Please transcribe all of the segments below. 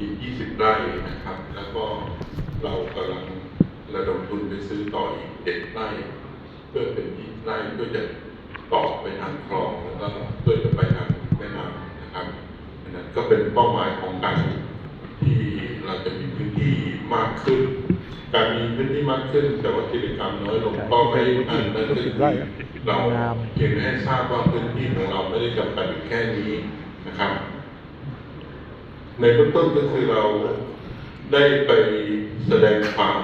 อีก 20 ไร่นะครับ แล้วก็เรากำลังระดมทุนไปซื้อต่ออีก7ไร่เพื่อเป็น20ไร่เพื่อจะต่อไปทางคลองแล้วก็เพื่อจะไปทางแม่น้ำนะครับอันนั้นก็เป็นเป้าหมายของการที่เราจะมีพื้นที่มากขึ้น การมีพื้นที่มากขึ้น แต่ว่ากิจกรรมน้อยลงก็ไม่อันนั้นก็คือเราเพียงให้ทราบว่าพื้นที่ของเราไม่ได้จำกัดอยู่แค่นี้นะครับ ในเบื้องต้นก็คือเราได้ไปแสดงความ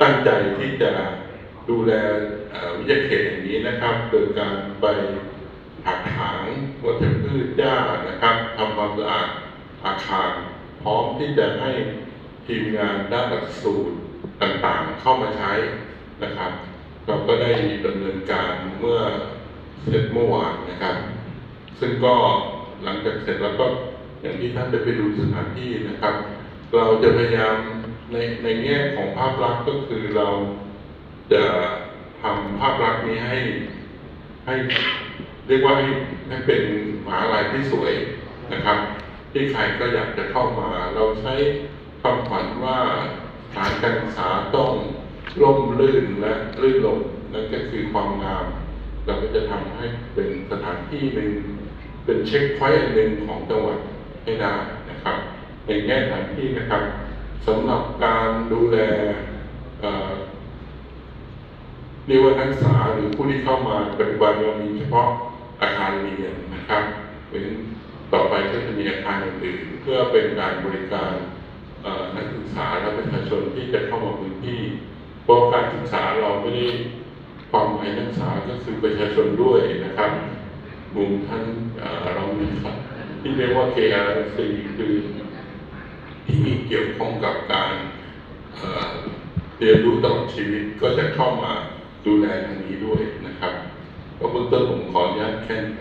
ตั้งใจที่จะดูแลวิทยาเขตแห่งนี้นะครับ โดยการไปหักถางวัชพืชหญ้านะครับทำความสะอาดอาคาร พร้อมที่จะให้ทีมงานด้านหลักสูตรต่างๆเข้ามาใช้นะครับ เราก็ได้ดำเนินการเมื่อเสร็จเมื่อวานนะครับ ซึ่งก็หลังจากเสร็จแล้วก็ อย่างที่ท่านได้ไปดูสถานที่นะครับ เราจะพยายามในในแง่ของภาพลักษณ์ก็คือเราจะทำภาพลักษณ์นี้ให้ให้เรียกว่าให้ให้เป็นมหาลัยที่สวยนะครับ ที่ใครก็อยากจะเข้ามา เราใช้คำขวัญว่าสถานการศึกษาต้องร่มรื่นและรื่นรมนั่นก็คือความงาม เราก็จะทำให้เป็นสถานที่หนึ่งเป็นเช็คพอยต์อันหนึ่งของจังหวัด ให้ได้นะครับในแง่สถานที่นะครับสำหรับการดูแลเรียกว่านักศึกษาหรือผู้ที่เข้ามาปัจจุบันเรามีเฉพาะอาคารเรียนนะครับเป็นต่อไปก็จะมีอาคารอื่นๆเพื่อเป็นการบริการนักศึกษาและประชาชนที่จะเข้ามาพื้นที่เพราะการศึกษาเราไม่ได้ความหมายนักศึกษาก็คือประชาชนด้วยนะครับกลุ่มท่านเรามีครับ ที่เรียกว่า KRC คือที่เกี่ยวข้องกับการเรียนรู้ตลอดชีวิตก็จะเข้ามาดูแลทางนี้ด้วยนะครับก็เบื้องต้นผมขออนุญาตแค่นี้